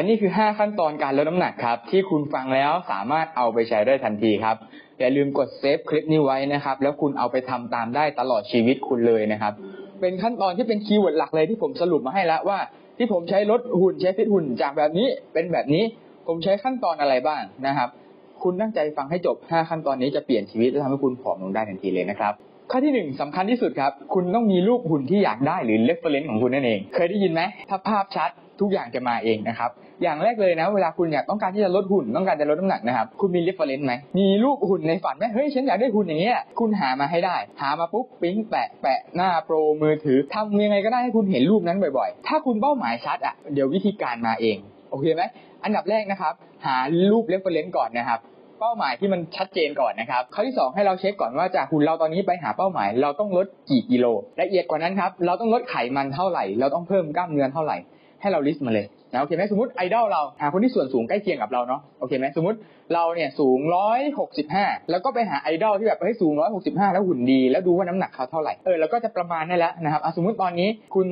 และนี่คือ 5 ขั้นตอนการลดน้ำหนักครับ ที่คุณฟังแล้วสามารถเอาไปใช้ได้ทันทีครับ อย่าลืมกดเซฟคลิปนี้ไว้นะครับ แล้วคุณเอาไปทำตามได้ตลอดชีวิตคุณเลยนะครับ เป็นขั้นตอนที่เป็นคีย์เวิร์ดหลักเลยที่ผมสรุปมาให้แล้วว่า ที่ผมใช้ลดหุ่นใช้ฟิตหุ่นจากแบบนี้เป็นแบบนี้ผมใช้ขั้นตอนอะไรบ้างนะครับ คุณตั้งใจฟังให้จบ 5 ขั้นตอนนี้จะเปลี่ยนชีวิตและทำให้คุณผอมลงได้ทันทีเลยนะครับข้อที่หนึ่งสำคัญที่สุดครับ คุณต้องมีรูปหุ่นที่อยากได้หรือ reference ของคุณนั่นเอง เคยได้ยินไหมถ้าภาพชัดทุกอย่างจะมาเองนะครับ อย่างแรกเลยนะ เวลาคุณอยากต้องการที่จะลดหุ่นต้องการจะลดน้ำหนักนะครับคุณมี reference ไหมมีรูปหุ่นในฝันไหมเฮ้ยฉันอยากได้หุ่นอย่างเงี้ยคุณหามาให้ได้ หามาปุ๊บปิ๊งแปะแปะหน้าโปรมือถือทำยังไงก็ได้ให้คุณเห็นรูปนั้นบ่อยๆ ถ้าคุณเป้าหมายชัดอะเดี๋ยววิธีการมาเองโอเคไหมอันดับแรกนะครับ หารูป reference ก่อนนะครับเป้าหมายที่มันชัดเจนก่อนนะครับข้อที่ 2 ให้เราเช็คก่อนว่าจากหุ่นเราตอนนี้ไปหาเป้าหมาย เราต้องลดกี่กิโลละเอียดกว่านั้นครับ เราต้องลดไขมันเท่าไหร่ เราต้องเพิ่มกล้ามเนื้อเท่าไหร่ ให้เราลิสต์มาเลยนะโอเคไหมสมมติไอดอลเราหาคนที่ส่วนสูงใกล้เคียงกับเราเนาะโอเคไหมสมมติเราเนี่ยสูง165แล้วก็ไปหาไอดอลที่แบบเฮ้ยสูง165แล้วหุ่นดี แล้วดูว่าน้ำหนักเขาเท่าไหร่เออแล้วก็จะประมาณได้แล้วนะครับสมมติตอนนี้คุณ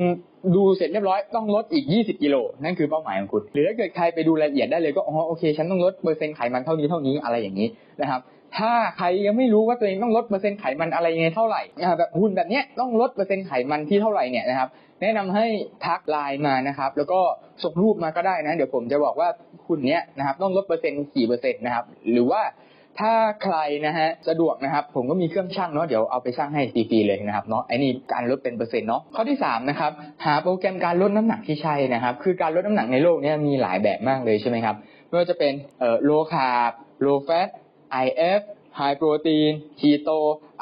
ดูเสร็จเรียบร้อยต้องลดอีก 20 กิโลนั่นคือเป้าหมายของคุณ หรือถ้าเกิดใครไปดูรายละเอียดได้เลยก็อ๋อโอเค ฉันต้องลดเปอร์เซ็นต์ไขมันเท่านี้เท่านี้อะไรอย่างนี้นะครับ ถ้าใครยังไม่รู้ว่าตัวเองต้องลดเปอร์เซ็นต์ไขมันอะไรยังไงเท่าไหร่แบบหุ่นแบบเนี้ยต้องลดเปอร์เซ็นต์ไขมันที่เท่าไหร่เนี่ยนะครับแนะนำให้ทักไลน์มานะครับ แล้วก็ส่งรูปมาก็ได้นะ เดี๋ยวผมจะบอกว่าหุ่นเนี้ยนะครับ ต้องลดเปอร์เซ็นต์กี่เปอร์เซ็นต์นะครับ หรือว่าถ้าใครนะฮะสะดวกนะครับ ผมก็มีเครื่องชั่งเนาะเดี๋ยวเอาไปชั่งให้ฟรีๆเลยนะครับเนาะไอ้นี่การลดเป็นเปอร์เซ็นต์เนาะข้อที่สามนะครับหาโปรแกรมการลดน้ำหนักที่ใช่นะครับ คือการลดน้ำหนักในโลกเนี้ยมีหลายแบบมากเลยใช่ไหมครับไม่ว่าจะเป็นเอ่อ low carb low fat IF high protein keto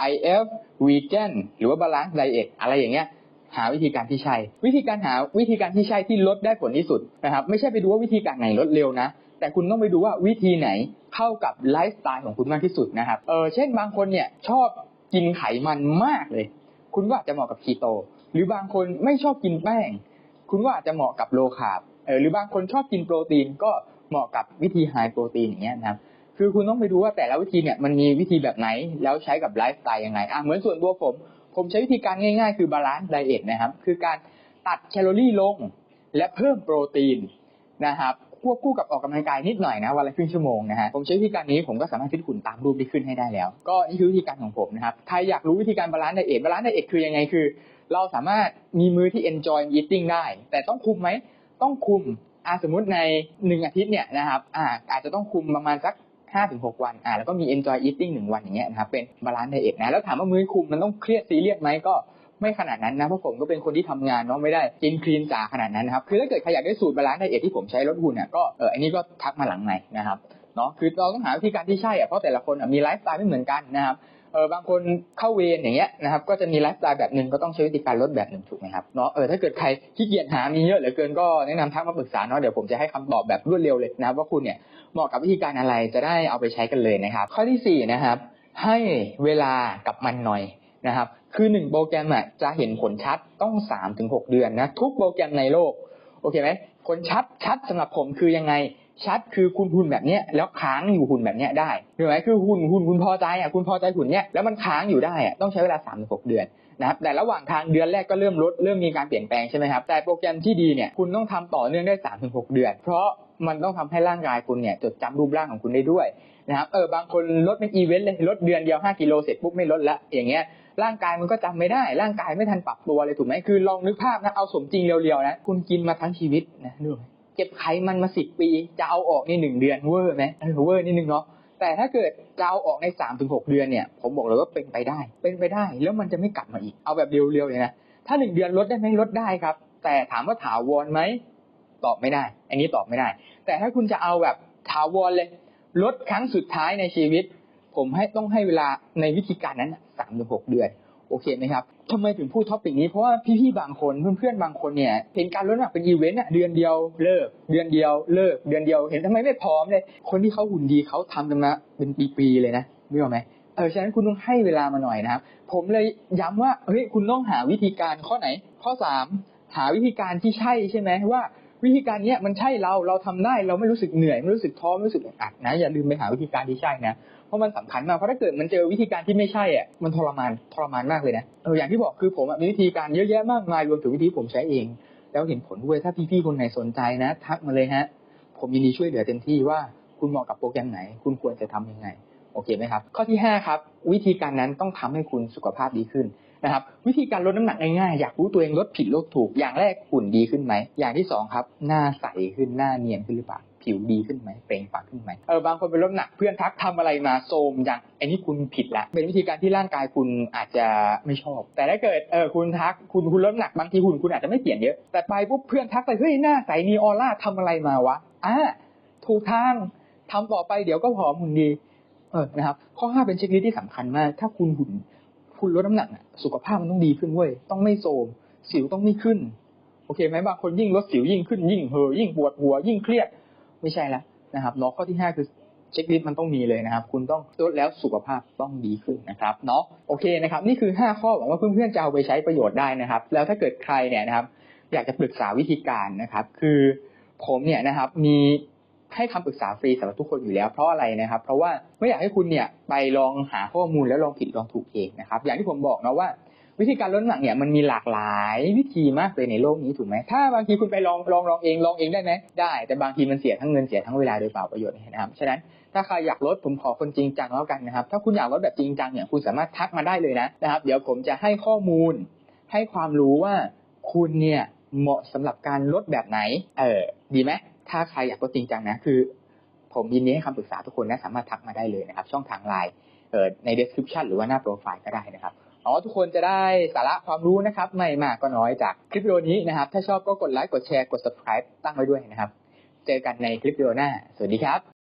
IF vegan หรือว่า balance diet อะไรอย่างเงี้ยหาวิธีการที่ใช่ วิธีการหาวิธีการที่ใช่ที่ลดได้ผลที่สุดนะครับ ไม่ใช่ไปดูว่าวิธีการไหนลดเร็วนะ แต่คุณต้องไปดูว่าวิธีไหนเข้ากับไลฟ์สไตล์ของคุณมากที่สุดนะครับ เออเช่นบางคนเนี่ยชอบกินไขมันมากเลย คุณก็อาจะเหมาะกับคีโต หรือบางคนไม่ชอบกินแป้ง คุณก็อาจจะเหมาะกับโลคาร์บเออหรือบางคนชอบกินโปรตีนก็เหมาะกับวิธีไฮโปรตีนอย่างเงี้ยนะครับ คือคุณต้องไปดูว่าแต่ละวิธีเนี่ยมันมีวิธีแบบไหน แล้วใช้กับไลฟ์สไตล์ยังไงอะเหมือนส่วนตัวผม ผมใช้วิธีการง่าย ๆ คือบาลานซ์ไดเอทนะครับ คือการตัดแคลอรี่ลง และเพิ่มโปรตีนนะครับควบคู่กับออกกำลังกายนิดหน่อยนะวันละครึ่งชั่วโมงนะฮะผมใช้วิธีการนี้ผมก็สามารถฟิตหุ่นตามรูปที่ขึ้นให้ได้แล้ว ก็นี่คือวิธีการของผมนะครับใครอยากรู้วิธีการบาลานซ์ไดเอทบาลานซ์ไดเอทคือยังไงคือ เราสามารถมีมือที่ enjoy eating ได้ แต่ต้องคุมไหมต้องคุมอ่าสมมุติในหนึ่งอาทิตย์เนี่ยนะครับอ่าอาจจะต้องคุมประมาณสัก ห้าถึงหกวันอ่าแล้วก็มี enjoy eating หนึ่งวันอย่างเงี้ยนะครับเป็นบาลานซ์ไดเอทนะแล้วถามว่ามื้อคุมมันต้องเครียดซีเรียสไหมก็ไม่ขนาดนั้นนะเพราะผมก็เป็นคนที่ทำงานเนาะไม่ได้กินคลีนจ๋าขนาดนั้นนะครับคือถ้าเกิดใครอยากได้สูตรบาลานซ์ไดเอทที่ผมใช้ลดหุ่นเนี่ยก็เอออันนี้ก็ทักมาหลังหนนะครับเนาะคือเราต้องหาวิธีการที่ใช่อะเพราะแต่ละคนมีไลฟ์สไตล์ไม่เหมือนกันนะครับ เออบางคนเข้าเวรอย่างเงี้ยนะครับ ก็จะมีไลฟ์สไตล์แบบหนึ่งก็ต้องใช้วิธีการลดแบบหนึ่งถูกไหมครับเนาะเออถ้าเกิดใครขี้เกียจหามีเยอะเหลือเกินก็แนะนำทักมาปรึกษาเนาะเดี๋ยวผมจะให้คำตอบแบบรวดเร็วเลยนะว่าคุณเนี่ยเหมาะกับวิธีการอะไรจะได้เอาไปใช้กันเลยนะครับ ข้อที่สี่นะครับให้เวลากับมันหน่อยนะครับคือหนึ่งโปรแกรมอะจะเห็นผลชัดต้องสามถึงหกเดือนนะทุกโปรแกรมในโลกโอเคไหมผลชัดชัดสำหรับผมคือยังไง ชัดคือคุณหุ่นแบบเนี้ยแล้วค้างอยู่หุ่นแบบเนี้ยได้ถูกไหมคือหุ่นหุ่นคุณพอใจอะคุณพอใจหุ่นเนี้ยแล้วมันค้างอยู่ได้อะต้องใช้เวลาสามถึงหกเดือนนะครับแต่ระหว่างทางเดือนแรกก็เริ่มลดเริ่มมีการเปลี่ยนแปลงใช่ไหมครับแต่โปรแกรมที่ดีเนี่ยคุณต้องทำต่อเนื่องได้สามถึงหกเดือน เพราะมันต้องทำให้ร่างกายคุณเนี่ยจดจำรูปร่างของคุณได้ด้วยนะครับเออบางคนลดเป็นอีเวนต์เลยลดเดือนเดียว5กิโลเสร็จปุ๊บไม่ลดละอย่างเงี้ยร่างกายมันก็จำไม่ได้ ร่างกายไม่ทันปรับตัวเลยถูกไหมคือลองนึกภาพนะเอาสมจริงเรียวๆนะคุณกินมาทั้งชีวิตนะดูไหม เก็บไขมันมาสิบปี จะเอาออกในหนึ่งเดือนเวอร์ไหมเวอร์นิดนึงเนาะแต่ถ้าเกิดจะเอาออกในสามถึงหกเดือนเนี่ย ผมบอกเลยว่าเป็นไปได้ เป็นไปได้ แล้วมันจะไม่กลับมาอีก เอาแบบเรียวๆเลยนะ ถ้าหนึ่งเดือนลดได้ไหมลดได้ครับ แต่ถามว่าถาวรไหม ตอบไม่ได้ อันนี้ตอบไม่ได้ แต่ถ้าคุณจะเอาแบบถาวรเลย ลดครั้งสุดท้ายในชีวิต ผมให้ต้องให้เวลาในวิธีการนั้นสามถึงหกเดือน โอเคไหมครับทำไมถึงพูดท็อปิกนี้เพราะว่าพี่ๆบางคนเพื่อนๆบางคนเนี่ยเห็นการลดน้ำหนักเป็นอีเวนต์เดือนเดียวเลิก เดือนเดียวเลิก เดือนเดียวเห็นทำไมไม่พร้อมเลย คนที่เขาหุ่นดีเขาทำกันมาเป็นปีๆเลยนะไม่รู้ไหมเออฉะนั้นคุณต้องให้เวลามาหน่อยนะครับ ผมเลยย้ำว่าเฮ้ยคุณต้องหาวิธีการข้อไหน ข้อสามหาวิธีการที่ใช่ใช่ไหมว่า วิธีการเนี้ยมันใช่เราเราทำได้เราไม่รู้สึกเหนื่อยไม่รู้สึกท้อไม่รู้สึกอัดนะอย่าลืมไปหาวิธีการที่ใช่นะเพราะมันสำคัญมากเพราะถ้าเกิดมันเจอวิธีการที่ไม่ใช่อะมันทรมานทรมานมากเลยนะเอออย่างที่บอกคือผมมีวิธีการเยอะแยะมากมายรวมถึงวิธีผมใช้เอง แล้วเห็นผลด้วยถ้าพี่ๆคนไหนสนใจนะ ทักมาเลยฮะ ผมยินดีช่วยเหลือเต็มที่ว่าคุณเหมาะกับโปรแกรมไหน คุณควรจะทำยังไงโอเคไหมครับ ข้อที่ห้าครับ วิธีการนั้นต้องทำให้คุณสุขภาพดีขึ้น นะครับวิธีการลดน้ำหนักง่ายๆอยากรู้ตัวเองลดผิดลดถูก อย่างแรกหุ่นดีขึ้นไหม อย่างที่สองครับ หน้าใสขึ้นหน้าเนียนขึ้นหรือเปล่าผิวดีขึ้นไหมเปล่งปลั่งขึ้นไหมเออบางคนเป็นลดหนักเพื่อนทักทำอะไรมาโทมอย่างอันนี้คุณผิดละเป็นวิธีการที่ร่างกายคุณอาจจะไม่ชอบ แต่ถ้าเกิดเออคุณทักคุณคุณลดหนักบางทีหุ่นคุณอาจจะไม่เปลี่ยนเยอะแต่ไปปุ๊บเพื่อนทักไปเฮ้ยหน้าใสมีออร่าทำอะไรมาวะอ่าถูกทางทำต่อไปเดี๋ยวก็ผอมหุ่นดีเออนะครับข้อห้าเป็นเช็คลิสที่สำคัญมาก ถ้าคุณหุ่น คุณลดน้ำหนักอะสุขภาพมันต้องดีขึ้นเว้ยต้องไม่โทมสิวต้องไม่ขึ้น โอเคไหมบางคนยิ่งลดสิวยิ่งขึ้นยิ่งเห่อยิ่งปวดหัวยิ่งเครียด ไม่ใช่ละนะครับเนาะข้อที่ห้าคือเช็คลิสต์มันต้องมีเลยนะครับ คุณต้องลดแล้วสุขภาพต้องดีขึ้นนะครับเนาะโอเคนะครับ นี่คือห้าข้อหวังว่าเพื่อนๆจะเอาไปใช้ประโยชน์ได้นะครับ แล้วถ้าเกิดใครเนี่ยนะครับ อยากจะปรึกษาวิธีการนะครับ คือผมเนี่ยนะครับมี ให้คำปรึกษาฟรีสำหรับทุกคนอยู่แล้วเพราะอะไรนะครับ เพราะว่าไม่อยากให้คุณเนี่ยไปลองหาข้อมูลแล้วลองผิดลองถูกเองนะครับ อย่างที่ผมบอกนะว่า วิธีการลดน้ำหนักเนี่ยมันมีหลากหลายวิธีมากเลยในโลกนี้ถูกไหมถ้าบางทีคุณไปลองลองลองเองลองเองได้ไหมได้ แต่บางทีมันเสียทั้งเงินเสียทั้งเวลาโดยเปล่าประโยชน์นะครับฉะนั้นถ้าใครอยากลดผมขอคนจริงจังแล้วกันนะครับ ถ้าคุณอยากลดแบบจริงจังเนี่ยคุณสามารถทักมาได้เลยนะนะครับ เดี๋ยวผมจะให้ข้อมูล ให้ความรู้ว่าคุณเนี่ยเหมาะสำหรับการลดแบบไหน เออดีไหม ถ้าใครอยากลดจริงจังนะ คือ ผมยินดีให้คำปรึกษาทุกคนนะสามารถทักมาได้เลยนะครับ ช่องทางไลน์ใน description หรือว่าหน้าโปรไฟล์ก็ได้นะครับอ๋อทุกคนจะได้สาระความรู้นะครับไม่มากก็น้อยจากคลิปวิดีโอนี้นะครับ ถ้าชอบก็กดไลค์กดแชร์กด subscribe ตั้งไว้ด้วยนะครับ เจอกันในคลิปวิดีโอหน้า สวัสดีครับ